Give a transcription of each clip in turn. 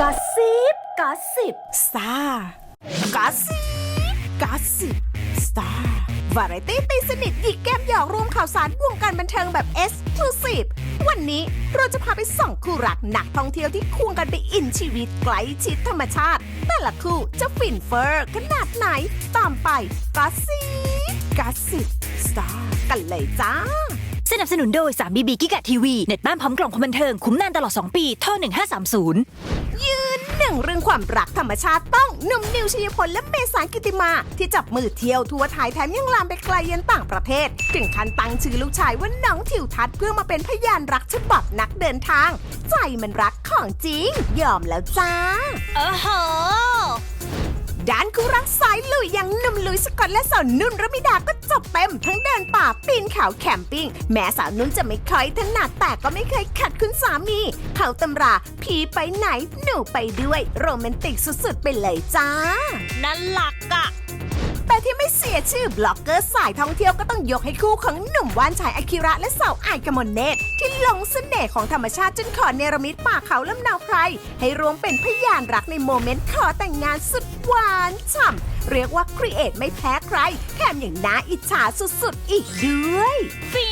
กอซิบกอสิบสตาร์กอสิบกอสิบสตาร์วาไรตี้ตีสนิทหยิกแก้มหยอกรวมข่าวสารวงการบันเทิงแบบเอ็กซ์คลูซีฟวันนี้เราจะพาไปส่องคู่รักหนักท่องเที่ยวที่ควงกันไปอินชีวิตไกลชิดธรรมชาติ แต่ละคู่จะฟินเฟอร์ขนาดไหน ตามไปกอซิบกอสิบสตาร์กันเลยจ้า สนับสนุนโดย 3BB กิกะทีวีเน็ตบ้านพร้อมกล่องความบันเทิง คุ้มนานตลอด 2 ปีท่อ1530 ยืนหนึ่งเรื่องความรักธรรมชาติต้องหนุ่มนิวชัยพลและเมษากิติมา ที่จับมือเที่ยวทัวร์ถ่ายแถมยังลามไปไกลยันต่างประเทศ ถึงขั้นตั้งชื่อลูกชายว่าน้องทิวทัศน์เพื่อมาเป็นพยานรักฉบับนักเดินทาง ใจมันรักของจริง ยอมแล้วจ้าโอ้โห ด้านคู่รักสายลุยอย่างหนุ่มลุยสกอตและสาวนุ่นระมิดาก็จบเต็ม ทั้งเดินป่าปีนเขาแคมปิ้ง แม้สาวนุ่นจะไม่ค่อยถนัดแต่ก็ไม่เคยขัดคุณสามีเขาตำราผีไปไหนหนูไปด้วย โรแมนติกสุดๆ ไปเลยจ้า นั่นหลักอะแต่ที่ไม่เสียชื่อบล็อกเกอร์สายท่องเที่ยวก็ต้องยกให้คู่ของหนุ่มว่านชายอาคิระและสาวไอายกมลเนตร ที่หลงเสน่ห์ของธรรมชาติจนขอเนรมิตป่าเขาลำนาวไพรให้รวมเป็นพยานรักในโมเมนต์ขอแต่งงานสุดหวานฉ่ำเรียกว่าครีเอทไม่แพ้ใคร แถมอย่างน่าอิจฉาสุดๆ อีกด้วยฟิ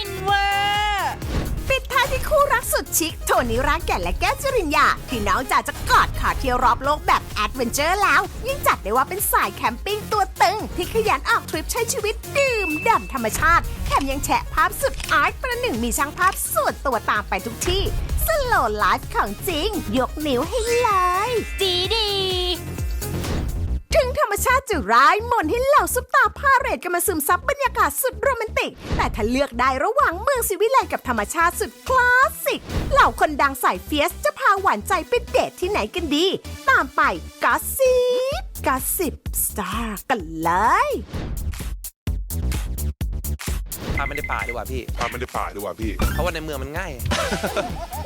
สุดชิคโทนี่รากแก่นและแก้วจริญญาที่น้องจากจะกอดขาเที่ยวรอบโลกแบบแอดเวนเจอร์แล้ว ยังจัดได้ว่าเป็นสายแคมปิ้งตัวตึง ที่ขยันออกทริปใช้ชีวิตดื่มด่ำธรรมชาติ แถมยังแชะภาพสุดอาร์ตประหนึ่งมีช่างภาพส่วนตัวตามไปทุกที่สโลไลฟ์ของจริง ยกนิ้วให้เลยดีดีึงธรรมชาติจะร้ายมนให้เหล่าซุปตาพาเรตกันมาซึมซับบรรยากาศสุดโรแมนติก แต่ถ้าเลือกได้ระหว่างเมืองสิวิไลกับธรรมชาติสุดคลาสสิก เหล่าคนดังสายเฟียสจะพาหวานใจไปเดทที่ไหนกันดี ตามไปกาซิบกาซิบสตาร์กันเลย พามันในป่าดีกว่าพี่ พามันในป่าดีกว่าพี่ เพราะว่าในเมืองมันง่าย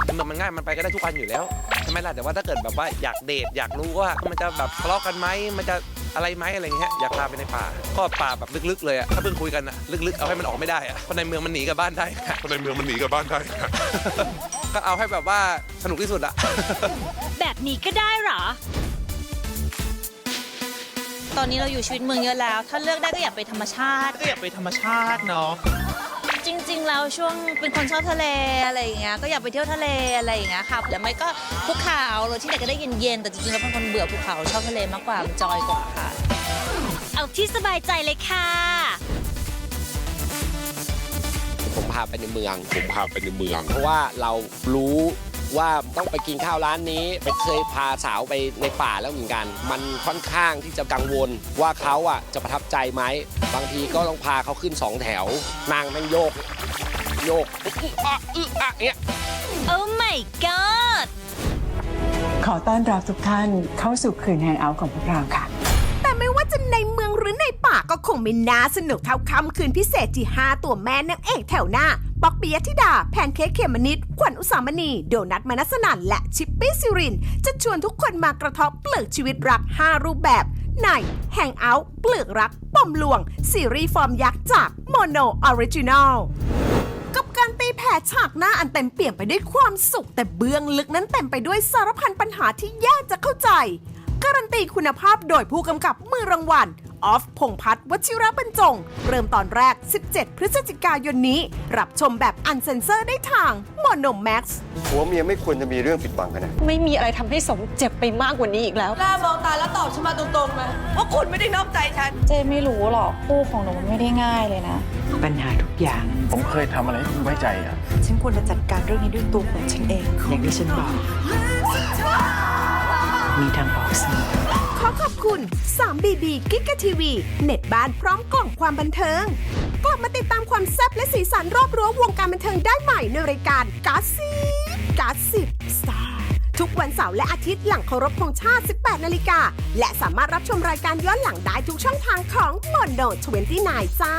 ในเมืองมันง่ายมันไปก็ได้ทุกวันอยู่แล้วใช่ไหมล่ะแต่ว่าถ้าเกิดแบบว่าอยากเดทอยากรู้ว่ามันจะแบบทะเลาะกันไหมมันจะอะไรไหมอะไรอย่างเงี้ยอยากพาไปในป่า ก็ป่าแบบลึกๆเลยอะถ้าเพิ่งคุยกันอะลึกๆเอาให้มันออกไม่ได้อะเพราะในเมืองมันหนีกับบ้านได้ เพราะในเมืองมันหนีกับบ้านได้ครับก็เอาให้แบบว่าสนุกที่สุดอะ แบบนี้ก็ได้เหรอ ตอนนี้เราอยู่ชีวิตเมืองเยอะแล้ว ถ้าเลือกได้ก็อยากไปธรรมชาติ ก็อยากไปธรรมชาติเนาะจริง ๆ แล้วช่วงเป็นคนชอบทะเลอะไรอย่างเงี้ยก็อยากไปเที่ยวทะเลอะไรอย่างเงี้ยค่ะหรือไม่ก็ภูเขาหรือที่ไหนก็ได้เย็นๆแต่จริงๆแล้วเป็นคนเบื่อภูเขาชอบทะเลมากกว่ามันจอยกว่าค่ะ เอาที่สบายใจเลยค่ะ ผมพาไปในเมือง ผมพาไปในเมือง เพราะว่าเรารู้ ว่าต้องไปกินข้าวร้านนี้ ไปเคยพาสาวไปในป่าแล้วเหมือนกัน มันค่อนข้างที่จะกังวลว่าเขาอะจะประทับใจไหม บางทีก็ต้องพาเขาขึ้นสองแถว นางแม่งโยก โยกอึ๊ะอะอึ๊ะอะเนี้ยโอ้ my god ขอต้อนรับทุกท่านเข้าสู่คืนแฮงเอาท์ของพวกเราค่ะ แต่ไม่ว่าจะในเมืองหรือในป่าก็คงไม่น่าสนุกเท่าค่ำคืนพิเศษที่ 5 ตัวแม่นางเอกแถวหน้า ปอกปิยธิดา แพนเค้กเขมมนิด ขวัญอุสามณี โดนัทมนัสนันและชิปปี้ซิริน จะชวนทุกคนมากระทบเปลือกชีวิตรัก 5 รูปแบบ ในแฮงเอาท์เปลือกรักปมลวง ซีรีส์ฟอร์มยักษ์จากโมโนออริจินอลกับการตีแผ่ฉากหน้าอันเต็มเปี่ยมไปด้วยความสุขแต่เบื้องลึกนั้นเต็มไปด้วยสารพันปัญหาที่ยากจะเข้าใจ การันตีคุณภาพโดยผู้กำกับมือรางวัล ออฟพงษ์พัฒน์วชิระบรรจง เริ่มตอนแรก 17 พฤศจิกายนนี้ รับชมแบบอันเซนเซอร์ได้ทางโมโนแม็กซ์ผัวเมียไม่ควรจะมีเรื่องปิดบังกันนะไม่มีอะไรทำให้สมเจ็บไปมากกว่านี้อีกแล้ว กล้ามองตาแล้วตอบฉันมาตรงๆนะว่าคุณไม่ได้นอกใจฉัน เจไม่รู้หรอกคู่ของหนูมันไม่ได้ง่ายเลยนะ ปัญหาทุกอย่าง ผมเคยทำอะไรให้คุณไว้ใจอะ ฉันควรจะจัดการเรื่องนี้ด้วยตัวของฉันเอง อย่างที่ฉันบอก มีทางออกเสมอขอขอบคุณ 3BB กิกะทีวีเน็ตบ้านพร้อมกล่องความบันเทิง กลับมาติดตามความแซ่บและสีสันรอบรั้ววงการบันเทิงได้ใหม่ในรายการกาสิบกาสิบสตาร์ทุกวันเสาร์และอาทิตย์หลังเคารพธงชาติ 18 นาฬิกา และสามารถรับชมรายการย้อนหลังได้ทุกช่องทางของ m o n o 29จ้า